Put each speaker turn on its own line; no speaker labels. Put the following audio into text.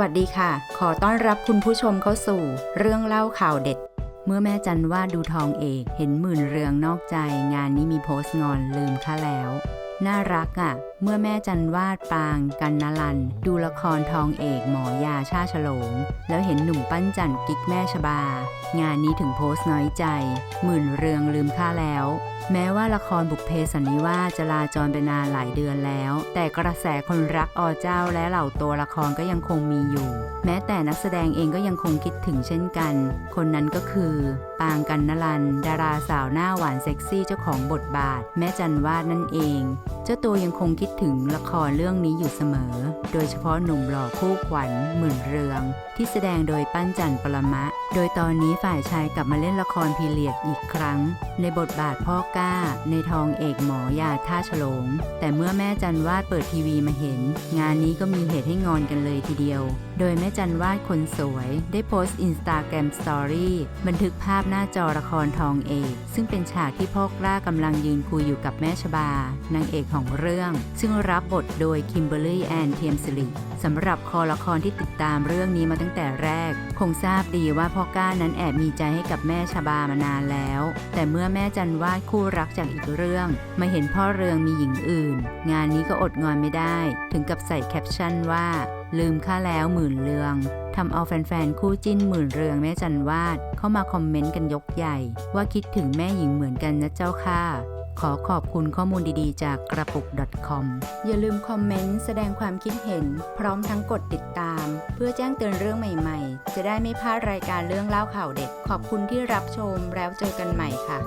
วัสดีค่ะ ขอต้อนรับคุณผู้ชมเข้าสู่ เรื่องเล่าข่าวเด็ด เมื่อแม่จันว่าดดูทองเอกเห็นหมื่นเรืองนอกใจ งานนี้มีโพสต์งอนลืมค่าแล้ว น่ารักอะ่ะ เมื่อแม่จันวาดปางกันนลัน ดูละครทองเอกหมอยาชาฉลง แล้วเห็นหนุ่มปั้นจันกิ๊กแม่ชบา งานนี้ถึงโพสต์น้อยใจ หมื่นเรืองลืมค่าแล้ว แม้ว่าละครบุพเพสันนิวาจะลาจรไปนานหลายเดือนแล้ว แต่กระแสคนรักอเจ้าและเหล่าตัวละครก็ยังคงมีอยู่ แม้แต่นักแสดงเองก็ยังคงคิดถึงเช่นกัน คนนั้นก็คือ ปางกันนลัน ดาราสาวหน้าหวานเซ็กซี่เจ้าของบทบาท แม่จันวาดนั่นเอง เจ้าตัวยังคงคิดถึงละครเรื่องนี้อยู่เสมอ โดยเฉพาะหนุ่มหล่อคู่ขวัญหมื่นเรือง ที่แสดงโดยปั้นจันปรมะ โดยตอนนี้ฝ่ายชายกลับมาเล่นละครพีเรียดอีกครั้ง ในบทบาทพ่อก้า ในทองเอกหมอยาท่าฉลง แต่เมื่อแม่จันวาดเปิดทีวีมาเห็น งานนี้ก็มีเหตุให้งอนกันเลยทีเดียว โดยแม่จันวาดคนสวย ได้โพสต์อินสตาแกรมสตอรี่บันทึกภาพหน้าจอละครทองเอก ซึ่งเป็นฉากที่พ่อกล้ากำลังยืนคุยอยู่กับแม่ชบานางเอกของเรื่อง ซึ่งรับบทโดยคิมเบอร์รี่แอนเทียมสิริสำหรับคอละครที่ติดตามเรื่องนี้มาตั้งแต่แรก คงทราบดีว่าพ่อก้านั้นแอบมีใจให้กับแม่ชบามานานแล้ว แต่เมื่อแม่จันวาดคู่รักจากอีกเรื่อง มาเห็นพ่อเรืองมีหญิงอื่น งานนี้ก็อดงอนไม่ได้ ถึงกับใส่แคปชั่นว่า ลืมค่าแล้วหมื่นเรืองทำเอาแฟนๆ คู่จิ้นหมื่นเรืองแม่จันวาดเข้ามาคอมเมนต์กันยกใหญ่ ว่าคิดถึงแม่หญิงเหมือนกันนะเจ้าค่ะ ขอขอบคุณข้อมูลดีๆ จากกระปุก .com อย่าลืมคอมเมนต์แสดงความคิดเห็น พร้อมทั้งกดติดตาม เพื่อแจ้งเตือนเรื่องใหม่ๆ จะได้ไม่พลาดรายการเรื่องเล่าข่าวเด็ดขอบคุณที่รับชมแล้วเจอกันใหม่ค่ะ